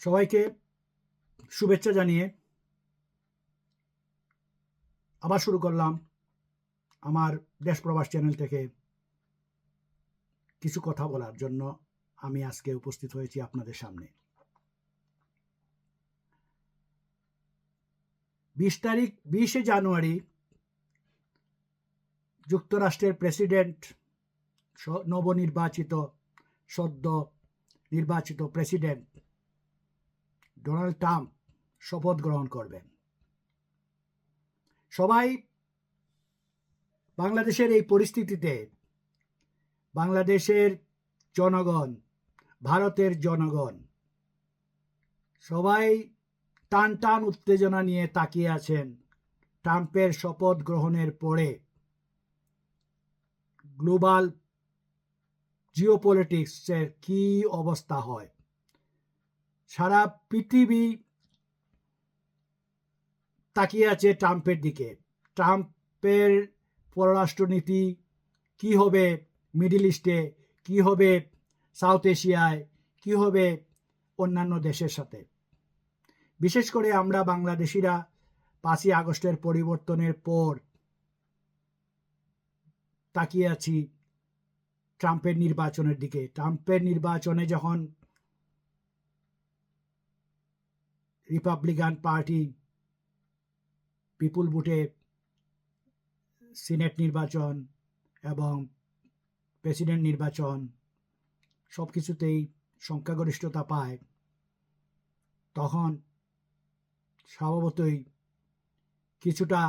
সবাইকে শুভেচ্ছা জানিয়ে আবার শুরু করলাম আমার দেশ প্রবাস চ্যানেল থেকে কিছু কথা বলার জন্য আমি আজকে উপস্থিত হয়েছি আপনাদের সামনে। বিশ তারিখ, বিশে জানুয়ারি যুক্তরাষ্ট্রের প্রেসিডেন্ট নবনির্বাচিত, সদ্য নির্বাচিত প্রেসিডেন্ট ডোনাল্ড ট্রাম্প শপথ গ্রহণ করবেন সবাই বাংলাদেশের এই পরিস্থিতিতে বাংলাদেশের জনগণ, ভারতের জনগণ সবাই টান টান উত্তেজনা নিয়ে তাকিয়ে আছেন ট্রাম্পের শপথ গ্রহণের পরে গ্লোবাল জিওপলিটিক্সের কি অবস্থা হয়। সারা পৃথিবী তাকিয়ে আছে ট্রাম্পের দিকে। ট্রাম্পের পররাষ্ট্রনীতি কি হবে মিডিল ইস্টে? কি হবে সাউথ এশিয়ায়? কি হবে অন্যান্য দেশের সাথে? বিশেষ করে আমরা বাংলাদেশিরা পাঁচই আগস্টের পরিবর্তনের পর তাকিয়ে আছি ট্রাম্পের নির্বাচনের দিকে। ট্রাম্পের নির্বাচনে যখন রিপাবলিকান পার্টি পিপুল বুটে সিনেট নির্বাচন এবং প্রেসিডেন্ট নির্বাচন সব কিছুতেই সংখ্যাগরিষ্ঠতা পায়, তখন স্বভাবতই কিছুটা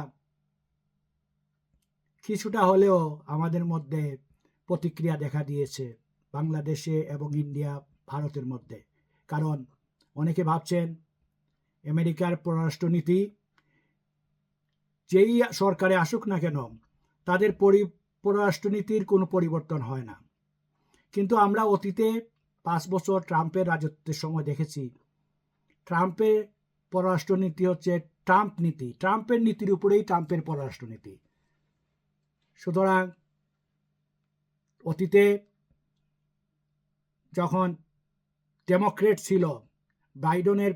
কিছুটা হলেও আমাদের মধ্যে প্রতিক্রিয়া দেখা দিয়েছে বাংলাদেশে এবং ইন্ডিয়া, ভারতের মধ্যে। কারণ অনেকে ভাবছেন আমেরিকার পররাষ্ট্রনীতি, যেই সরকারে আসুক না কেন, তাদের পরি, পররাষ্ট্রনীতির কোনো পরিবর্তন হয় না। কিন্তু আমরা অতীতে পাঁচ বছর ট্রাম্পের রাজত্বের সময় দেখেছি। ট্রাম্পের পররাষ্ট্রনীতি হচ্ছে ট্রাম্প নীতি। ট্রাম্পের নীতির উপরেই ট্রাম্পের পররাষ্ট্রনীতি। সুতরাং অতীতে যখন ডেমোক্রেট ছিল, বাইডনের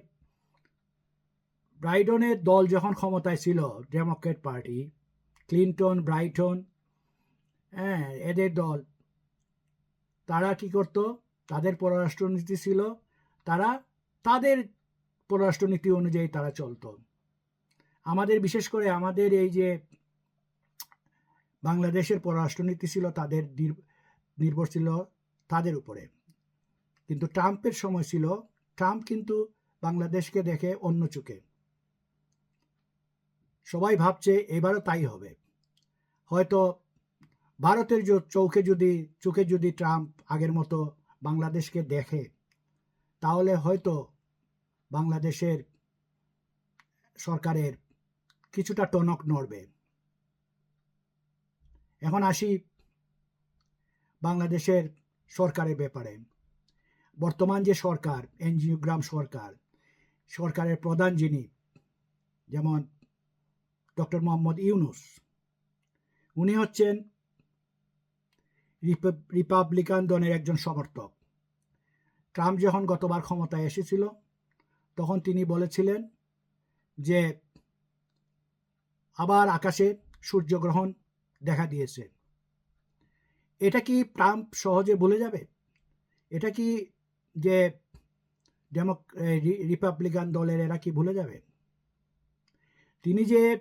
ব্রাইডনের দল যখন ক্ষমতায় ছিল ডেমোক্রেট পার্টি ক্লিন্টন ব্রাইটন হ্যাঁ এদের দল, তারা কি করত? তাদের পররাষ্ট্রনীতি ছিল, তারা তাদের পররাষ্ট্রনীতি অনুযায়ী তারা চলতো। আমাদের, বিশেষ করে আমাদের এই যে বাংলাদেশের পররাষ্ট্রনীতি ছিল, তাদের নির- নির্ভর ছিল তাদের উপরে। কিন্তু ট্রাম্পের সময় ছিল ট্রাম্প কিন্তু বাংলাদেশকে দেখে অন্য চোখে। সবাই ভাবছে এবারও তাই হবে। হয়তো ভারতের চৌকে যদি, চোখে যদি ট্রাম্প আগের মতো বাংলাদেশকে দেখে, তাহলে হয়তো বাংলাদেশের সরকারের কিছুটা টনক নড়বে। এখন আসি বাংলাদেশের সরকারের ব্যাপারে। বর্তমান যে সরকার, এনজিওগ্রাম সরকার, সরকারের প্রধান যিনি, যেমন ডক্টর মোহাম্মদ ইউনুস। উনি হচ্ছেন রিপাবলিকান দলের একজন সমর্থক। ট্রাম্প যখন গতবার ক্ষমতায় এসেছিল, তখন তিনি বলেছিলেন যে, আবার আকাশে সূর্যগ্রহণ দেখা দিয়েছে। এটা কি ট্রাম্প সহজে ভুলে যাবে? এটা কি যে রি- রিপাবলিকান দলের এরা কি ভুলে যাবে? তিনি যে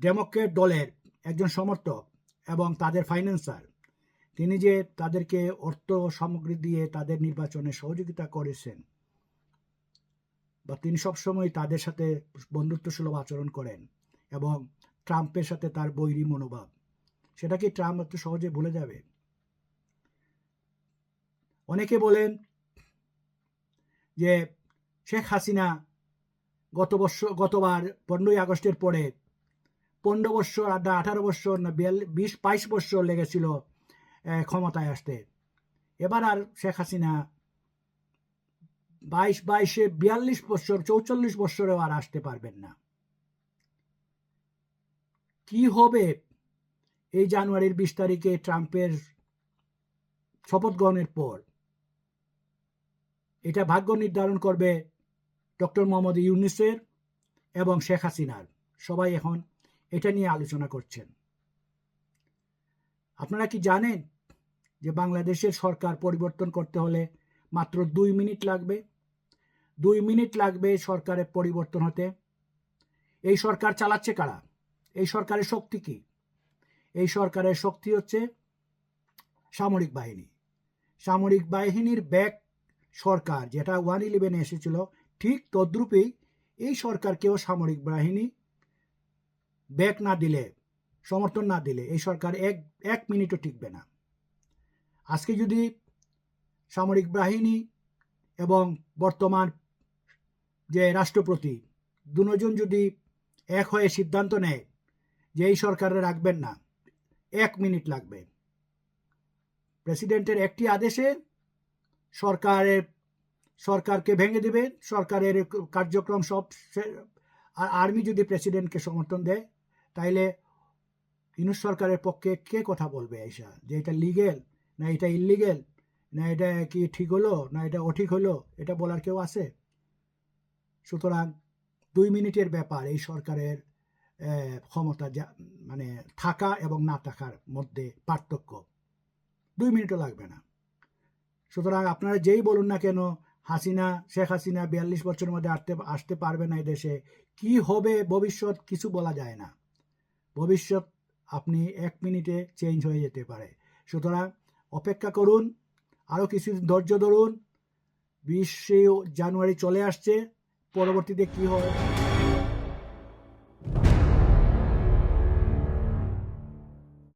ডেমোক্রেট দলের একজন সমর্থক এবং তাদের ফাইন্যান্সার তিনি যে তাদেরকে অর্থ সামগ্রী দিয়ে তাদের নির্বাচনে সহযোগিতা করেছেন বা তিনি সবসময় তাদের সাথে বন্ধুত্বসুলভ আচরণ করেন এবং ট্রাম্পের সাথে তার বৈরী মনোভাব। সেটা কি ট্রাম্প এত সহজে ভুলে যাবে? অনেকে বলেন যে শেখ হাসিনা গত বছর গতবার পনেরোই আগস্টের পরে পনেরো বছর আড্ডা আঠারো বছর না বিশ, বাইশ বছর লেগেছিল ক্ষমতায় আসতে। এবার আর শেখ হাসিনা বাইশ, বাইশে বিয়াল্লিশ বছর, চৌচল্লিশ বছরেও আর আসতে পারবেন না। কি হবে এই জানুয়ারির বিশ তারিখে ট্রাম্পের শপথ গ্রহণের পর? এটা ভাগ্য নির্ধারণ করবে ডক্টর মোহাম্মদ ইউনিসের এবং শেখ হাসিনার। সবাই এখন এটা নিয়ে আলোচনা করছেন। আপনারা কি জানেন যে বাংলাদেশের সরকার পরিবর্তন করতে হলে মাত্র দুই মিনিট লাগবে? দুই মিনিট লাগবে সরকারের পরিবর্তন হতে। এই সরকার চালাচ্ছে কারা? এই সরকারের শক্তি কি? এই সরকারের শক্তি হচ্ছে সামরিক বাহিনী। সামরিক বাহিনীর ব্যাক সরকার, যেটা ওয়ান ইলেভেনে এসেছিল, ঠিক তদ্রূপেই এই সরকারকেও সামরিক বাহিনী ব্যাক না দিলে, সমর্থন না দিলে এই সরকার এক এক মিনিটও টিকবে না। আজকে যদি সামরিক বাহিনী এবং বর্তমান যে রাষ্ট্রপতি দুজন যদি এক হয়ে সিদ্ধান্ত নেয় যে এই সরকারে রাখবেন না, এক মিনিট লাগবে। প্রেসিডেন্টের একটি আদেশে সরকারের সরকারকে ভেঙে দেবে, সরকারের কার্যক্রম সব আর্মি যদি প্রেসিডেন্টকে সমর্থন দেয় তাইলে ইউনুস সরকারের পক্ষে কে কথা বলবে এইসা যে এটা লিগেল না এটা ইলিগেল না এটা কি ঠিক হলো, না এটা অঠিক হলো, এটা বলার কেউ আছে? সুতরাং দুই মিনিটের ব্যাপার এই সরকারের ক্ষমতা যা মানে থাকা এবং না থাকার মধ্যে পার্থক্য। দুই মিনিটও লাগবে না। সুতরাং আপনারা যেই বলুন না কেন, হাসিনা, শেখ হাসিনা বিয়াল্লিশ বছরের মধ্যে আসতে আসতে পারবে না এই দেশে, কি হবে ভবিষ্যৎ কিছু বলা যায় না। ভবিষ্যৎ আপনি এক মিনিটে চেঞ্জ হয়ে যেতে পারে। সুতরাং অপেক্ষা করুন, আরও কিছু ধৈর্য ধরুন। বিশে জানুয়ারি চলে আসছে, পরবর্তীতে কী হয়?